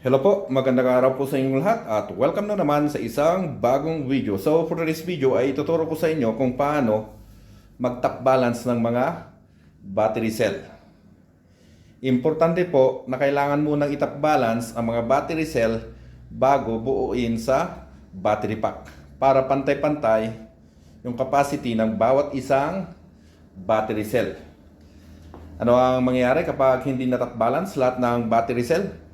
Hello po, magandang araw po sa inyong lahat at welcome na naman sa isang bagong video. So for this video ay ituturo ko sa inyo kung paano mag-top balance ng mga battery cell. Importante po na kailangan munang itop balance ang mga battery cell bago buuin sa battery pack para pantay-pantay yung capacity ng bawat isang battery cell. Ano ang mangyayari kapag hindi na-top balance lahat ng battery cell?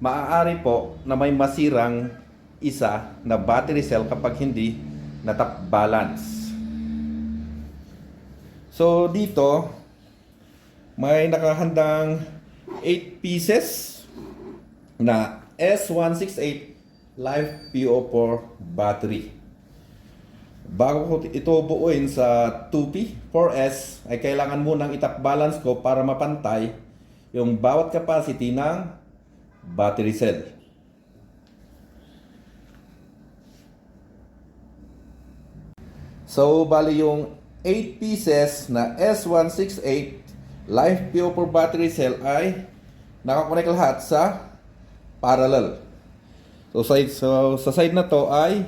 Maaari po na may masirang isa na battery cell kapag hindi na-top balance. So dito, may nakahandang 8 pieces na S168 Live PO4 battery. Bago ko ito buuin sa 2P, 4S, ay kailangan munang itap balance ko para mapantay yung bawat capacity ng battery cell. So, bali yung 8 pieces na S168 Live PO4 battery cell ay nakakonect lahat sa parallel. So, side, so, sa side na to ay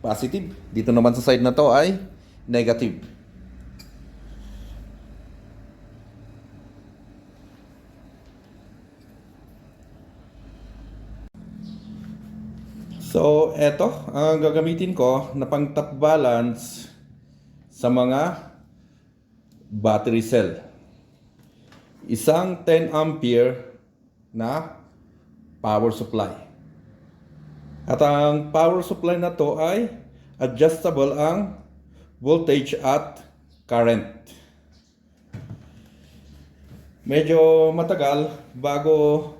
positive. Dito naman sa side na to ay negative. So, eto ang gagamitin ko na pang top balance sa mga battery cell. Isang 10 ampere na power supply. At ang power supply na to ay adjustable ang voltage at current. Medyo matagal bago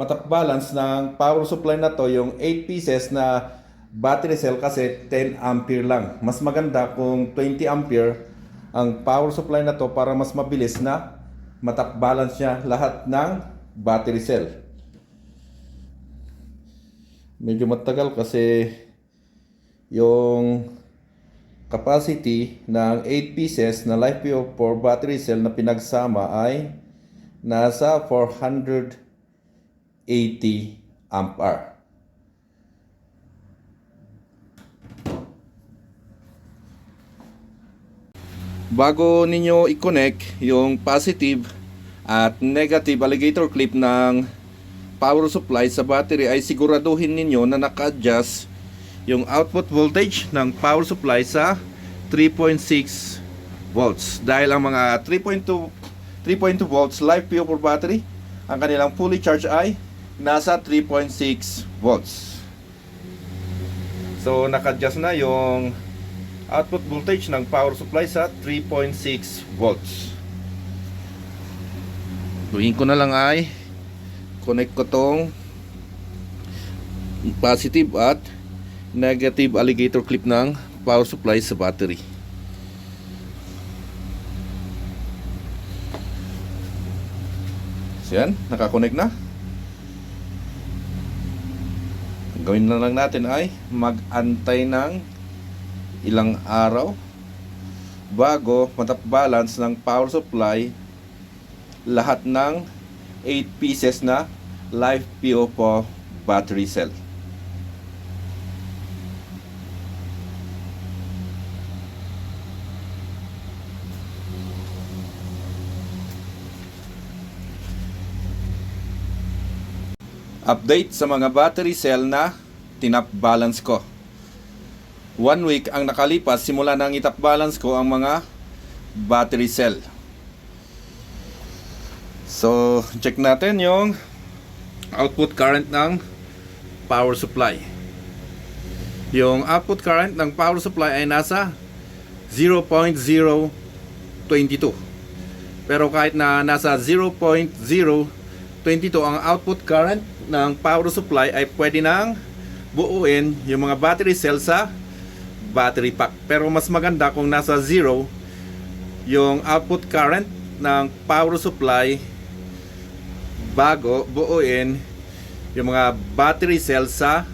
matap balance ng power supply na to yung 8 pieces na battery cell kasi 10 ampere lang. Mas maganda kung 20 ampere ang power supply na to para mas mabilis na matap balance niya lahat ng battery cell. Medyo matagal kasi yung capacity ng 8 pieces na LiFePO4 battery cell na pinagsama ay nasa 480 ampere. Bago ninyo i-connect yung positive at negative alligator clip ng power supply sa battery ay siguraduhin ninyo na naka-adjust yung output voltage ng power supply sa 3.6 volts. Dahil ang mga 3.2 3.2 volts live PO4 battery, ang kanilang fully charged ay nasa 3.6 volts. So naka-adjust na yung output voltage ng power supply sa 3.6 volts. Gawin ko na lang ay connect ko tong positive at negative alligator clip ng power supply sa battery. So yan, nakakonect na. Ang gawin na lang natin ay mag-antay ng ilang araw bago matap balance ng power supply lahat ng 8 pieces na live PO4 battery cell. Update sa mga battery cell na tinap balance ko. One week ang nakalipas simula nang itap balance ko ang mga battery cell. So, check natin yung output current ng power supply. Yung output current ng power supply ay nasa 0.022. Pero kahit na nasa 0.022 ang output current ng power supply ay pwede nang buuin yung mga battery cell sa battery pack. Pero mas maganda kung nasa 0 yung output current ng power supply bago buuin yung mga battery cell sa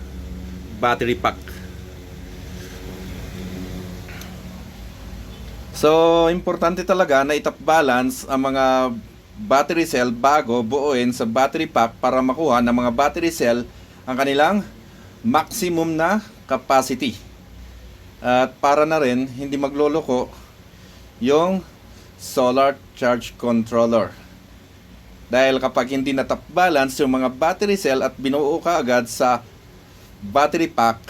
battery pack. So, importante talaga na itap balance ang mga battery cell bago buuin sa battery pack para makuha ng mga battery cell ang kanilang maximum na capacity. At para na rin hindi magloloko yung solar charge controller. Dahil kapag hindi na top balance yung mga battery cell at binuo ka agad sa battery pack,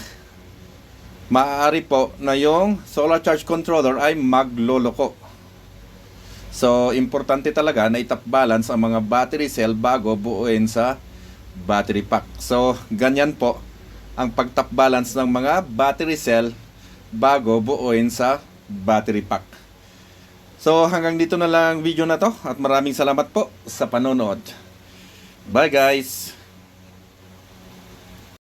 maaari po na yung solar charge controller ay magloloko. So, importante talaga na itap balance ang mga battery cell bago buuin sa battery pack. So, ganyan po ang pagtap balance ng mga battery cell bago buuin sa battery pack. So, hanggang dito na lang video na to at maraming salamat po sa panonood. Bye guys!